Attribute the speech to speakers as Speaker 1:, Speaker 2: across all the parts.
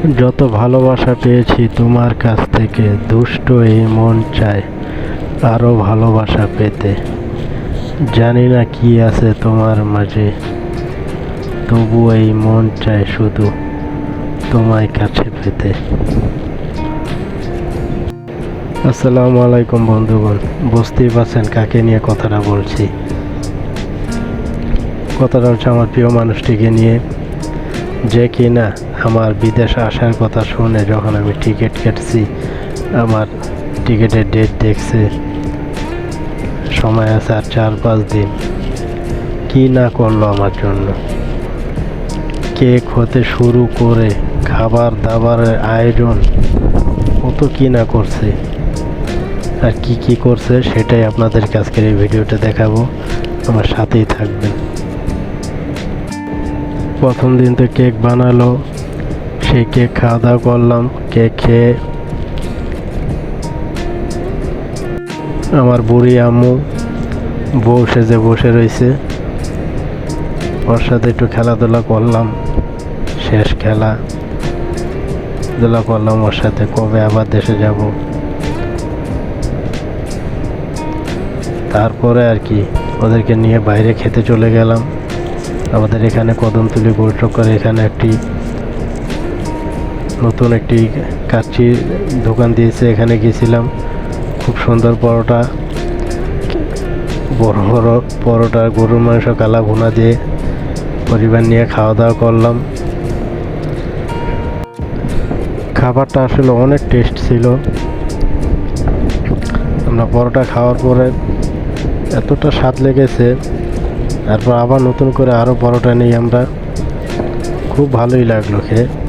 Speaker 1: যত ভালোবাসা পেয়েছি তোমার কাছ থেকে, দুষ্ট এই মন চায় আরও ভালোবাসা পেতে। জানি না কি আছে তোমার মাঝে তবু এই মন চায় শুধু তোমায় কাছে পেতে। আসসালামু আলাইকুম বন্ধুগণ, বুঝতেই পারছেন কাকে নিয়ে কথাটা বলছি। কথাটা হচ্ছে আমার প্রিয় মানুষটিকে নিয়ে, যে কিনা আমার বিদেশ আসার কথা শুনে যখন আমি টিকিট কেটেছি, আমার টিকিটের ডেট দেখছে। সময় আছে আর চার পাঁচ দিন। কি না করল আমার জন্য? কেক হতে শুরু করে খাবার দাবারের আয়োজন, কত কি না করছে? আর কি কি করছে সেটাই আপনাদের আজকের এই ভিডিওটা দেখাবো। আমার সাথেই থাকবেন। প্রথম দিন তো কেক বানালো সেই কেক খাওয়া দাওয়া করলাম কেক খেয়ে আমার বুড়ি আম্মু বউ সেজে বসে রয়েছে। ওর সাথে একটু খেলাধুলা করলাম, শেষ খেলা। ধুলা করলাম ওর সাথে, কবে আবার দেশে যাব? তারপরে আর কি, ওদেরকে নিয়ে বাইরে খেতে চলে গেলাম। আমাদের এখানে কদমতলি গোলচক্কর এখানে একটি নতুন একটি কাচ্চি দোকান দিয়েছে, এখানে গেছিলাম। খুব সুন্দর পরোটা। বড় বড় পরোটা, গরুর মাংস কালা ভুনা দিয়ে পরিবার নিয়ে খাওয়া দাওয়া করলাম। খাবারটা আসলে অনেক টেস্ট ছিল। আমরা পরোটা খাওয়ার পরে এতটা স্বাদ লেগেছে, তারপর আবার নতুন করে আরও পরোটা নিই আমরা। খুব ভালোই লাগল খেয়ে।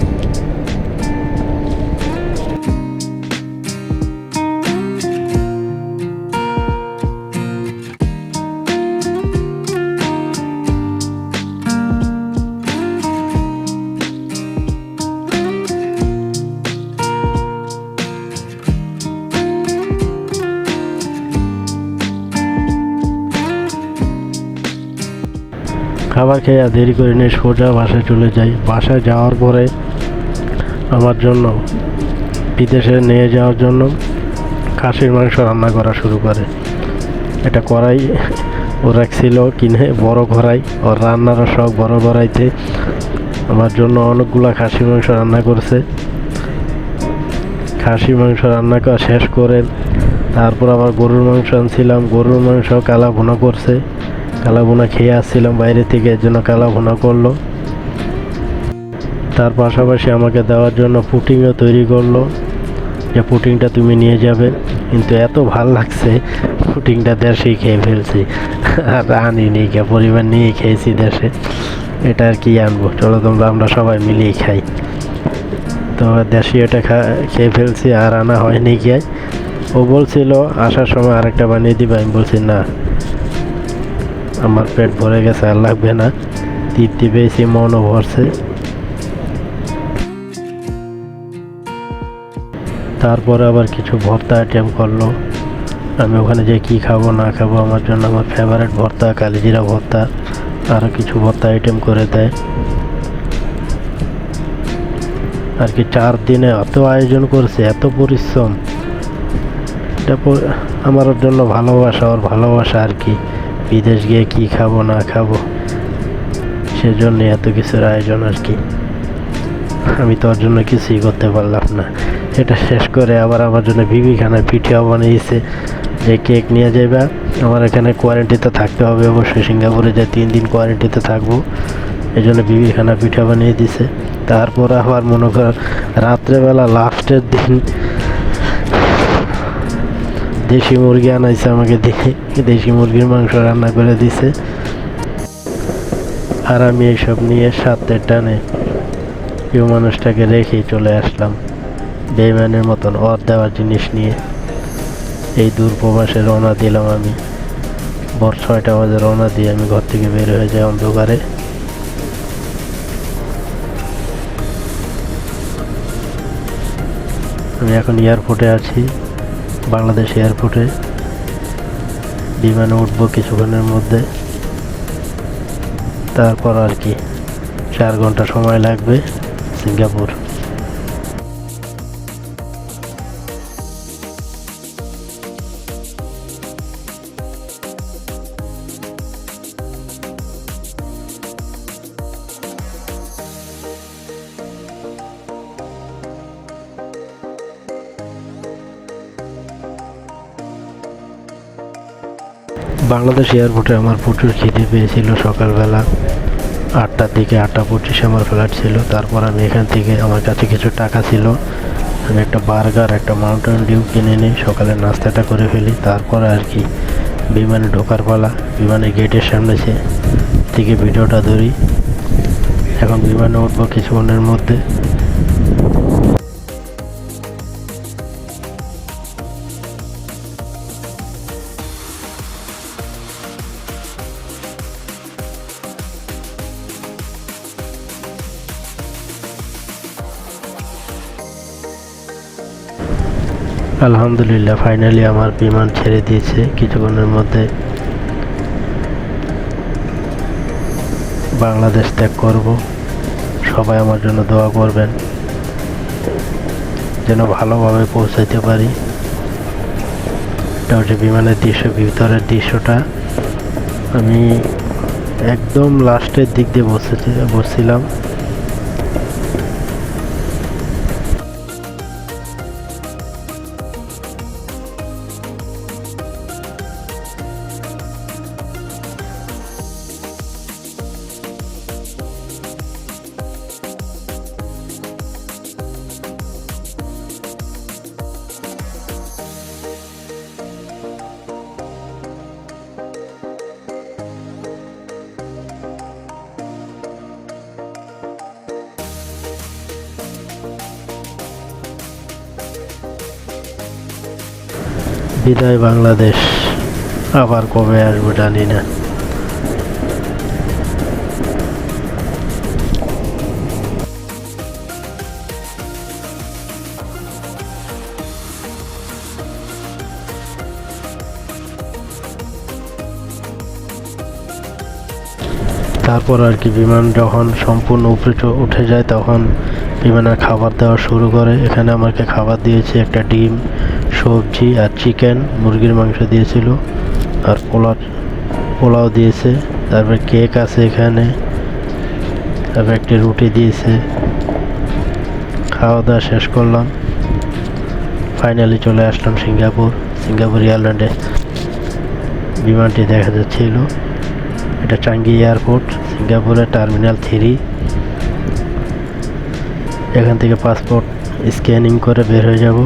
Speaker 1: খাবার খেয়ে আর দেরি করে নিয়ে সোজা বাসায় চলে যাই। বাসায় যাওয়ার পরে আমার জন্য, বিদেশে নিয়ে যাওয়ার জন্য খাসির মাংস রান্না করা শুরু করে। এটা কড়াই ও রাখছিল কিনে, বড় কড়াই, ওর রান্নারও শখ বড় কড়াইতে। আমার জন্য অনেকগুলো খাসি মাংস রান্না করছে। খাসি মাংস রান্না করা শেষ করে তারপর আবার গরুর মাংস আনছিলাম। গরুর মাংস কালা ভুনা করছে। কালা ভুনা খেয়ে আসছিলাম বাইরে থেকে, এর জন্য কালা ভুনা করল। তার পাশাপাশি আমাকে দেওয়ার জন্য পুটিংও তৈরি করল। যে পুটিংটা তুমি নিয়ে যাবে, কিন্তু এত ভালো লাগছে, পুটিংটা দেশেই খেয়ে ফেলছি। আর আনি আনিনি কে পরিবার নিয়ে খেয়েছি দেশে। এটা আর কি আনব? চলো তোমরা, আমরা সবাই মিলিয়ে খাই। তো দেশি এটা খেয়ে ফেলছি, আর আনা হয়নি গিয়ে ও বলছিল, আসার সময় আরেকটা বানিয়ে দিবে, আমি বলছি না। আমার পেট ভরে গেছে আর লাগবে না। তৃপ্তি পেয়েছি, মনও ভরছে। তারপরে আবার কিছু ভর্তা আইটেম করল। আমি ওখানে যে কি খাব, না খাব, আমার জন্য আমার ফেভারিট ভর্তা, কালিজিরা ভর্তা, আরও কিছু ভর্তা আইটেম করে দেয়। আর কি চার দিনে এত আয়োজন করছে, এত পরিশ্রম। এটা আমার জন্য ভালোবাসা, ওর ভালোবাসা আর কি। বিদেশ গিয়ে কি খাব, না খাব, সেজন্য এত কিছুর আয়োজন আর কি। আমি তো ওর জন্য কিছুই করতে পারলাম না। এটা শেষ করে আবার আমার জন্য বিবিখানা পিঠিও বানিয়েছে যে কেক নিয়ে যাবে আমার এখানে কোয়ারেন্টিতে থাকতে হবে অবশ্যই, সিঙ্গাপুরে যে তিন দিন কোয়ারেন্টিতে থাকব এই জন্য বিবিখানা পিঠা বানিয়ে দিছে। তারপর আবার মনে কর, রাত্রেবেলা লাস্টের দিন দেশি মুরগি আনাইছে আমাকে দিয়ে দেশি মুরগির মাংস রান্না করে দিছে। আর আমি এইসব নিয়ে সাতের টানে কেউ মানুষটাকে রেখেই চলে আসলাম। বেইমানের মতন অর দেওয়ার জিনিস নিয়ে। এই দূর প্রবাসে রওনা দিলাম আমি। ভোর ছয়টা বাজে রওনা দিয়ে আমি ঘর থেকে বের হয়ে যাই অন্ধকারে। আমি এখন এয়ারপোর্টে আছি। বাংলাদেশ এয়ারপোর্টে বিমানে উঠবো কিছুক্ষণের মধ্যে। তারপর আর কি চার ঘণ্টা সময় লাগবে সিঙ্গাপুর। বাংলাদেশ এয়ারপোর্টে আমার প্রচুর খিদে পেয়েছিল। সকালবেলা আটটার দিকে, আটটা পঁচিশে আমার ফ্লাইট ছিল। তারপর আমি এখান থেকে আমার কাছে কিছু টাকা ছিল। আমি একটা বার্গার, একটা মাউন্টেন ডিউ কিনে নিই। সকালে নাস্তাটা করে ফেলি। তারপর আর কি, বিমানে ঢোকার পালা। বিমানের গেটের সামনে সে থেকে ভিডিওটা ধরি। এখন বিমানে উঠবো কিছুক্ষণের মধ্যে। আলহামদুলিল্লাহ ফাইনালি আমার বিমান ছেড়ে দিয়েছে কিছুক্ষণের মধ্যে। বাংলাদেশ ত্যাগ করব। সবাই আমার জন্য দোয়া করবেন। যেন ভালোভাবে পৌঁছাইতে পারি। এটা হচ্ছে বিমানের দৃশ্য, ভিতরের দৃশ্যটা আমি একদম লাস্টের দিক দিয়ে বসেছি বসছিলাম। বিদায় বাংলাদেশ। আবার কবে আসব জানি না। তারপর আর কি বিমান যখন সম্পূর্ণ উপরে উঠে যায়, তখন বিমানের খাবার দেওয়া শুরু করে। এখানে আমাকে খাবার দিয়েছে একটা ডিম সবজি আর চিকেন মুরগির মাংস দিয়েছিল আর পোলা পোলাও দিয়েছে, তারপর কেক আছে এখানে, তারপর একটি রুটি দিয়েছে। খাওয়া দাওয়া শেষ করলাম। ফাইনালি চলে আসলাম সিঙ্গাপুর সিঙ্গাপুর এয়ারল্যান্ডে বিমানটি দেখা যাচ্ছিল। এটা চাঙ্গি এয়ারপোর্ট, সিঙ্গাপুরের টার্মিনাল থ্রি। এখান থেকে পাসপোর্ট স্ক্যানিং করে বের হয়ে যাব।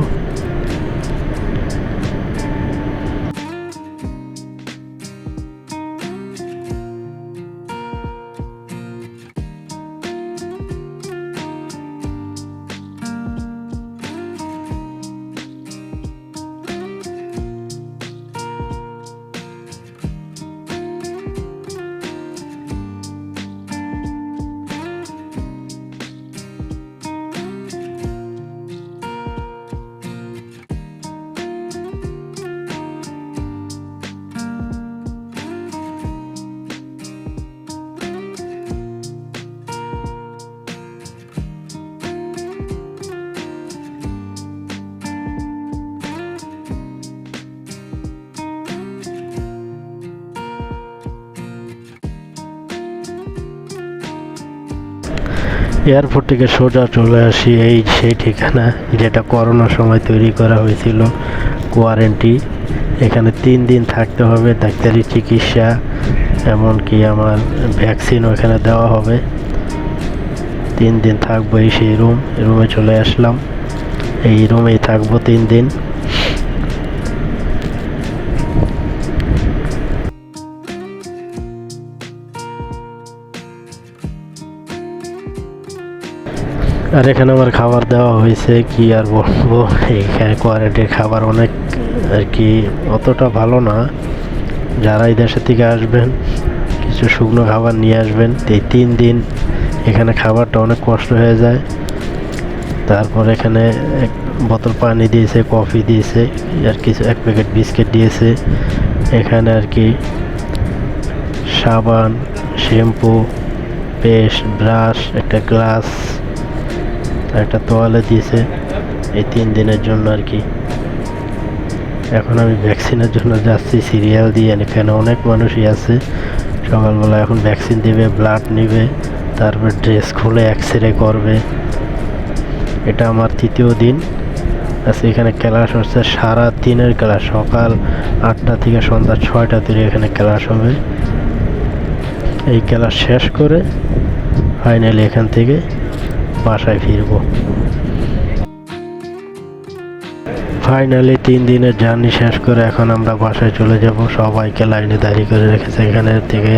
Speaker 1: এয়ারপোর্ট থেকে সোজা চলে আসি, এই সেই ঠিকানা যেটা করোনার সময় তৈরি করা হয়েছিল কোয়ারেন্টি এখানে তিন দিন থাকতে হবে, ডাক্তারি চিকিৎসা, এমনকি আমার ভ্যাকসিনও এখানে দেওয়া হবে। তিন দিন থাকব এই সেই রুম রুমে চলে আসলাম। এই রুমেই থাকব তিন দিন। আর এখানে আমার খাবার দেওয়া হয়েছে, কি আর বলব? এখানে কোয়ারেন্টির খাবার অনেক আর কি, অতটা ভালো না। যারা এই দেশের থেকে আসবেন, কিছু শুকনো খাবার নিয়ে আসবেন, এই তিন দিন এখানে খাবারটা অনেক কষ্ট হয়ে যায়। তারপর এখানে এক বোতল পানি দিয়েছে, কফি দিয়েছে, আর কিছু এক প্যাকেট বিস্কিট দিয়েছে। এখানে আর কি সাবান, শ্যাম্পু, পেস্ট, ব্রাশ, একটা গ্লাস একটা তোয়ালে দিয়েছে এই তিন দিনের জন্য আর কি। এখন আমি ভ্যাকসিনের জন্য যাচ্ছি সিরিয়াল দিয়ে এখানে অনেক মানুষই আছে। সকালবেলা এখন ভ্যাকসিন দিবে ব্লাড নিবে, তারপর ড্রেস খুলে এক্স রে করবে। এটা আমার তৃতীয় দিন। আজকে এখানে ক্লাস হচ্ছে, সারা দিনের ক্লাস সকাল আটটা থেকে সন্ধ্যা ছয়টা থেকে এখানে ক্লাস হবে। এই ক্লাস শেষ করে ফাইনালি এখান থেকে বাসায় ফিরবো। ফাইনালি তিন দিনের জার্নি শেষ করে এখন আমরা বাসায় চলে যাব। সবাইকে লাইনে দাঁড়িয়ে করে রেখেছে। এখানে থেকে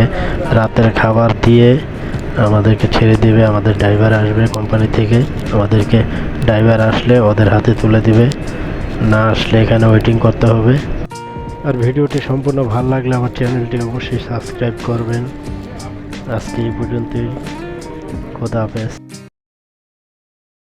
Speaker 1: রাতের খাবার দিয়ে আমাদেরকে ছেড়ে দেবে। আমাদের ড্রাইভার আসবে কোম্পানি থেকে। আমাদেরকে ড্রাইভার আসলে ওদের হাতে তুলে দিবে। না আসলে এখানে ওয়েটিং করতে হবে। আর ভিডিওটি সম্পূর্ণ ভালো লাগলে আমার চ্যানেলটি অবশ্যই সাবস্ক্রাইব করবেন। আজকে এই পর্যন্তই। খোদা হাফেজ।